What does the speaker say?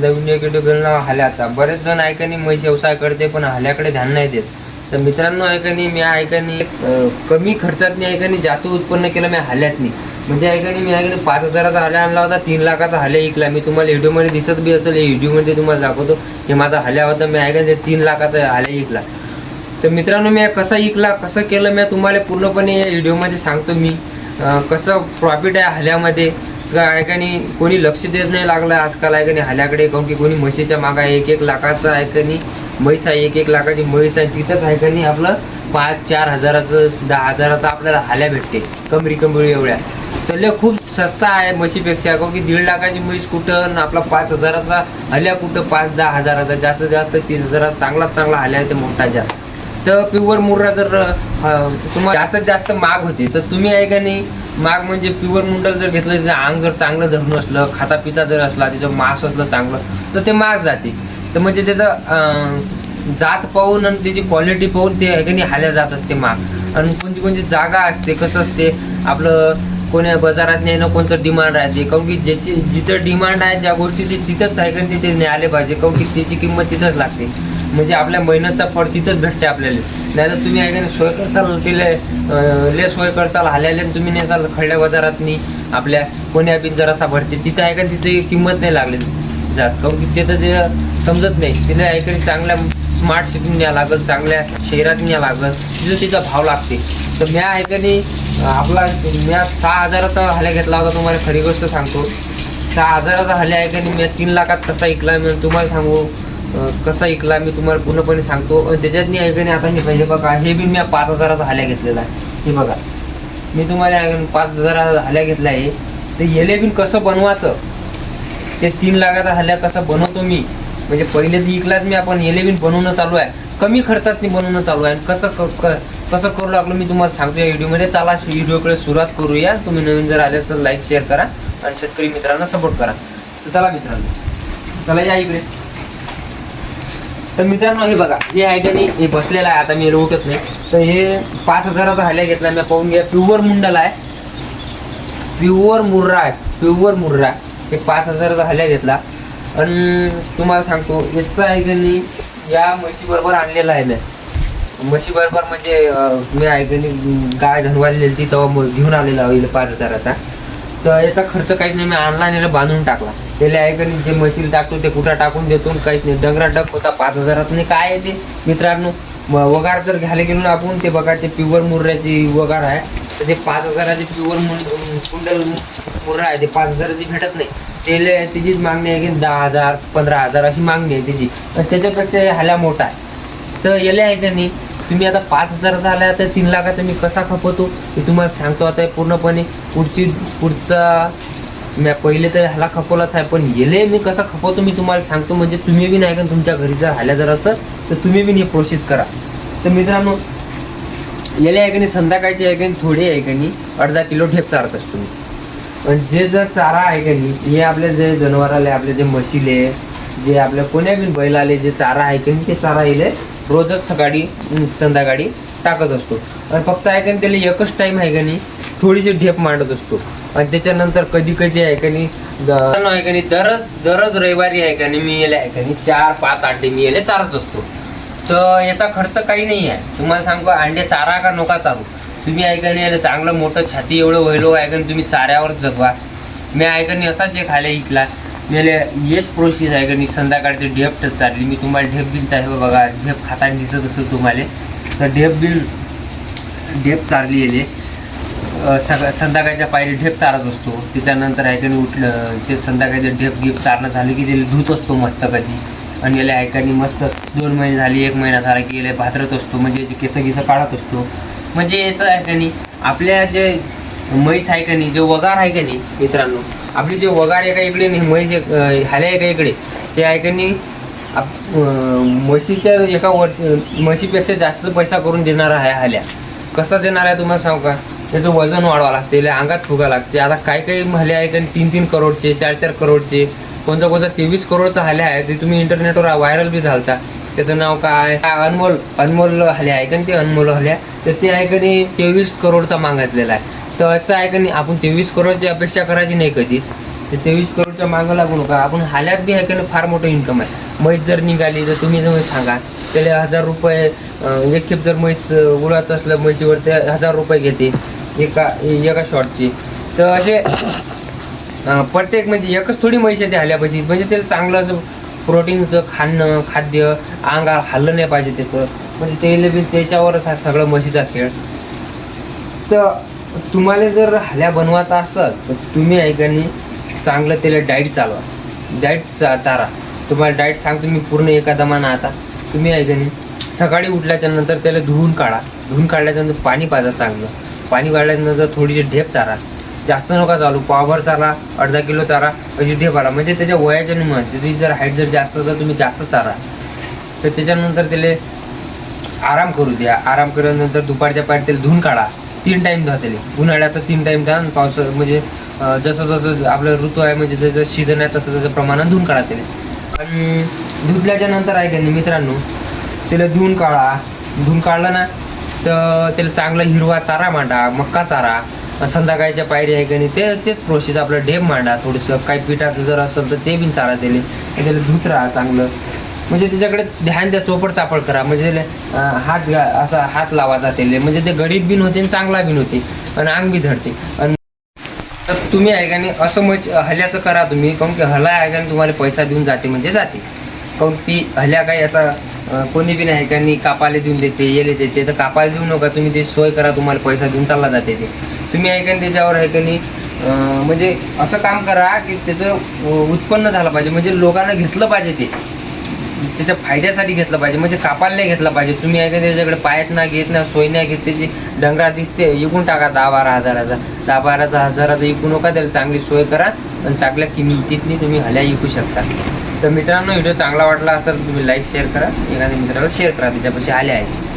नवीन एक हल्याचा. बरेच जण ऐकणी म्हैस व्यवसाय करते पण हल्याकडे ध्यान नाही देत. तर मित्रांनो ऐकणी मी ऐकणी कमी खर्चात ऐकणी जास्त उत्पन्न केलं मी हल्यातनी. म्हणजे ऐकणी मी ऐकणी पाच हजाराचा हल्या आणला होता तीन लाखाचा हल्या ऐकला मी तुम्हाला व्हिडिओमध्ये दिसत बी असेल व्हिडिओमध्ये तुम्हाला दाखवतो हे माझा हल्या होता मी ऐकणी तीन लाखाचा हल्या ऐकला तर मित्रांनो मी कसं ऐकला कसं केलं मी तुम्हाला पूर्णपणे या व्हिडिओमध्ये सांगतो मी. कसं प्रॉफिट आहे हल्यामध्ये काय का नाही कोणी लक्ष देत नाही लागलं आजकाल आहे का नाही हल्याकडे काऊन की कोणी म्हशीच्या मागा एक एक लाखाचं आहे का नाही म्हैस आहे एक एक लाखाची म्हैस आहे तिथंच आहे का नाही आपलं पाच चार हजाराचं दहा हजाराचं आपल्याला हाल्या भेटते कमरी कमरी एवढ्या. तर खूप सस्ता आहे म्हशीपेक्षा काऊन की दीड लाखाची म्हैस कुठं आणि आपला पाच हजाराचा हल्या कुठं पाच दहा हजाराचा जास्तीत जास्त तीस हजारात चांगलाच चांगला हल्या आहे ते मोठा जास्त तर प्युअर मुर्रा जर तुम्हाला जास्तीत जास्त माग होते तर तुम्ही आहे का नाही माग म्हणजे प्युअर मुंडल जर घेतलं त्याचं अंग जर चांगलं धरून असलं खाता पिता जर असला त्याचं मांस असलं चांगलं तर ते माग जाते. तर म्हणजे त्याचं जात पाहून आणि त्याची क्वालिटी पाहून ते आहे का नाही हाल्या जात असते माग. आणि कोणती कोणती जागा असते कसं असते आपलं कोण्या बाजारात नाही ना कोणतं डिमांड राहते काऊन की ज्याची जिथं डिमांड आहे ज्या गोष्टी तिथंच आहे का तिथे न्यायला पाहिजे काऊन की त्याची किंमत तिथंच लागते. म्हणजे आपल्या मेहनतचा फळ तिथंच भेटते आपल्याला. नाही तर तुम्ही आहे का नाही सोय करसाल तिले ले सोय करसाल हाल्याले तुम्ही नेसाल खड्या बाजारात नाही आपल्या कोण्या बिन जरासा भरते. तिथं आहे का तिथे किंमत नाही लागली जात. काऊन की तिथं ते समजत नाही. तिला आहे का चांगल्या स्मार्ट सिटीत न्या लागल चांगल्या शहरात न्या लागल तिथं तिचा भाव लागते. तर म्या आहे का नाही आपला म्या सहा हजाराचा हल्या घेतला होता तुम्हाला खरी गोष्ट सांगतो. सहा हजाराचा हल्या आहे का नाही मी तीन लाखात कसा ऐकला मी तुम्हाला सांगू. कसा ऐकला मी तुम्हाला पूर्णपणे सांगतो. आणि त्याच्यात नाही ऐकणे आता हे पहिले बघा हे बी मी पाच हजाराचा हल्या घेतलेला आहे. हे बघा. मी तुम्हाला ऐकून पाच हजाराचा हल्या घेतला आहे. तर येले बिन कसं बनवायचं? ते तीन लाखाचा हल्या कसं बनवतो मी? म्हणजे पहिले तर इकलाच मी आपण येले बिन बनवणं चालू आहे. कमी खर्चात मी बनवणं चालू आहे. आणि कसं क- क- कसं करू लागलो मी तुम्हाला सांगतो या व्हिडिओमध्ये चला व्हिडिओकडे सुरुवात करूया. तुम्ही नवीन जर आले तर लाईक शेअर करा. आणि शेतकरी मित्रांना सपोर्ट करा. तर चला मित्रांनो. चला या इकडे. तर मित्रांनो हे बघा हे आहे का नाही हे बसलेलं आहे. आता मी उठत नाही. तर हे पाच हजाराचा हल्या घेतला मी. पाहून घ्या प्युअर मुंडल आहे. प्युअर मुर्रा आहे. प्युअर मुर्रा. हे पाच हजाराचा हल्या घेतला. आणि तुम्हाला सांगतो याचा आहे का नाही या म्हशीबरोबर आणलेला आहे मी. म्हशीबरोबर म्हणजे मी आहे का नाही गाय धनवालेली ती तेव्हा घेऊन आलेला होईल पाच हजाराचा. तर याचा खर्च काहीच नाही. मी आणला नाही बांधून टाकला. त्याला आहे जे मशीन टाकतो ते कुठं टाकून देतो आणि काहीच नाही. डंगरा डग होता पाच हजारात नाही. काय आहे ते? मित्रांनो वगार जर घ्यायला गेलो ना आपण ते बघा ते प्युअर मुर्ऱ्याची वगार आहे. तर ते पाच हजाराचे प्युअर कुंडल मुर्रा आहे. ते पाच हजाराची भेटत नाही. त्याला त्याचीच मागणी आहे की दहा हजार पंधरा हजार अशी मागणी आहे त्याची. पण त्याच्यापेक्षा हे हल्या मोठा आहे. तर याला आहे त्यांनी नाही तुम्ही आता पाच हजाराचा आला तर तीन लाखाचा मी कसा खपवतो हे तुम्हाला सांगतो. आता हे पूर्णपणे पुढची पुढचा मी पहिले तर ह्याला खपवलाच आहे पण येले मी कसा खपवतो मी तुम्हाला सांगतो. म्हणजे तुम्ही बी नाही का तुमच्या घरी जर हाल्या जर असं तर तुम्ही बी हे प्रोसेस करा. तर मित्रांनो याला आहे का नाही संध्याकाळची आहे की थोडी आहे का नाही अर्धा किलो ठेप चारतात तुम्ही. पण जे जर चारा आहे का नाही हे आपल्या जे जनावराले आपले जे म्हशीले जे आपल्या कोण्या बी बैलाले जे चारा आहे की नाही ते चारा येईल रोजच सकाळी संध्याकाळी टाकत असतो. आणि फक्त आहे का त्याला एकच टाईम आहे का नाही थोडीशी ढेप मांडत असतो. आणि त्याच्यानंतर कधी कधी आहे का नाही आहे का नाही दरच दरच रविवारी आहे का नाही मी येले आहे का नाही चार पाच अंडे मी येले चारच असतो. तर याचा खर्च काही नाही आहे. तुम्हाला सांगतो अंडे चारा का नका चालू तुम्ही ऐकाने याला चांगलं मोठं छाती एवढं वहिलो ऐकन तुम्ही चाऱ्यावर जगवा. मी ऐकणी असाच एक खायला इकला मेले एक प्रोसेस आहे का नाही संध्याकाळची ढेप चालली. मी तुम्हाला ढेप बिल आहे बघा. ढेप खाताना दिसत असेल तुम्हाला. तर ढेप बिल ढेप चारली येले. सग संध्याकाळच्या पायरी ढेप चारत असतो. त्याच्यानंतर ऐकाने उठलं ते संध्याकाळचे ढेप गिप चारणं झालं की ते धुत असतो मस्त कधी. आणि याला ऐकाने मस्त दोन महिने झाले एक महिना झाला की याला भादरत असतो. म्हणजे याचे केस गिसं काढत असतो. म्हणजे याचं आहे नाही आपल्या जे म्हैस आहे का नाही जे वगार आहे का नाही मित्रांनो आपली जे वगार एका इकडे नाही म्हैस एक हाल्या एका इकडे? ते आहे आप- म्हशीच्या एका वर्ष म्हशीपेक्षा जास्त पैसा करून देणार आहे हाल्या कसा देणार आहे तुम्हाला सांगू का? त्याचं वजन वाढवा लागते त्याला अंगात फुगा लागते. आता काही काही हल्या आहे का तीन तीन करोडचे चार चार करोडचे कोणता कोणता तेवीस करोडचा हल्या आहे ते तुम्ही इंटरनेटवर व्हायरल बी झालता. त्याचं नाव काय? काय अनमोल अनमोल हल्या आहे का ते अनमोल हल्या तर ते आहे का तेवीस करोडचा मागितलेला आहे. तर असं आहे का नाही आपण तेवीस करोडची अपेक्षा करायची नाही कधीच. ते तेवीस करोडच्या मागं लागू नका. आपण हाल्यात बी आहे फार मोठं इन्कम आहे. म्हैस जर निघाली तर तुम्ही जर सांगा. त्याला हजार रुपये एक खेप जर म्हैस उडत असलं म्हैशीवर ते हजार रुपये घेते एका एका शॉटची तर असे प्रत्येक म्हणजे एकच थोडी म्हैस येते हाल्यापाशी. म्हणजे त्याला चांगलं असं प्रोटीनचं खाणं खाद्य अंगावर हल्लं नाही पाहिजे त्याचं. म्हणजे त्याला बी त्याच्यावरच हा सगळं म्हशीचा खेळ. तर तुम्हाला जर हल्या बनवायचा असेल तर तुम्ही ऐकाने चांगलं त्याला डाईट चालवा. डाईट चा चारा. तुम्हाला डाईट सांगतो मी पूर्ण एका दमानं आता. तुम्ही ऐकाने सकाळी उठल्याच्या नंतर त्याला धुवून काढा. धुवून काढल्याच्यानंतर पाणी पाजा चांगलं. पाणी काढल्यानंतर थोडीशी ढेप चारा. जास्त नका चालू. पावभर चारा अर्धा किलो चारा अशी ढेप आला. म्हणजे त्याच्या वयाच्या निमान त्याची जर हाईट जर जास्त असेल तर तुम्ही जास्त चारा. तर त्याच्यानंतर त्याला आराम करू द्या. आराम केल्यानंतर दुपारच्या पाणी त्याला धुवून काढा. तीन टाईम धुवा त्याला उन्हाळ्याचं तीन टाईम द्या आणि पावसा म्हणजे जसं जसं आपलं ऋतू आहे म्हणजे जसं सीझन आहे तसं तसं प्रमाणात धुवून काढा त्याला आणि धुतल्याच्या नंतर आहे का नाही मित्रांनो त्याला धुवून काढा. धुवून काढलं ना तर त्याला चांगला हिरवा चारा मांडा मक्का चारा. संध्याकाळच्या पायरी आहे का नाही ते तेच प्रोसेस आपलं ढेप मांडा. थोडंसं काही पिठाचं जर असेल तर ते बी चारा दिले. त्याला धुत राहा चांगलं. म्हणजे त्याच्याकडे ध्यान द्या चोपड चापड करा. म्हणजे हात असा हात लावायचा त्याला म्हणजे ते गरीब बिन होते आणि चांगला बिन होते आणि अंग बी धरते आणि तर तुम्ही ऐकाने नाही असं म्हणजे हल्याचं करा तुम्ही. काऊन की हला ऐकाने तुम्हाला पैसा देऊन जाते म्हणजे जाते. काऊन की हल्या काही आता कोणी बी नाही ऐकाने नाही कापाले देऊन देते येले देते. तर कापाले देऊ नका तुम्ही ते सोय करा तुम्हाला पैसा देऊन चालला जाते ते. तुम्ही ऐकाने त्याच्यावर ऐकाने नाही म्हणजे असं काम करा की त्याचं उत्पन्न झालं पाहिजे. म्हणजे लोकांना घेतलं पाहिजे ते. त्याच्या फायद्यासाठी घेतलं पाहिजे. म्हणजे कापायला नाही घेतलं पाहिजे. तुम्ही आहे का त्याच्याकडे पायच ना घेत ना सोय नाही घेत. त्याची डंगरा दिसते इकून टाका दहा बारा हजाराचा. दहा बारा हजाराचा विकू नका त्याला चांगली सोय करा आणि चांगल्या किमतीतनी तुम्ही हल्या विकू शकता. तर मित्रांनो व्हिडिओ चांगला वाटला असेल तुम्ही लाईक शेअर करा. एखाद्या मित्राला शेअर करा. त्याच्यापाशी आले आहे.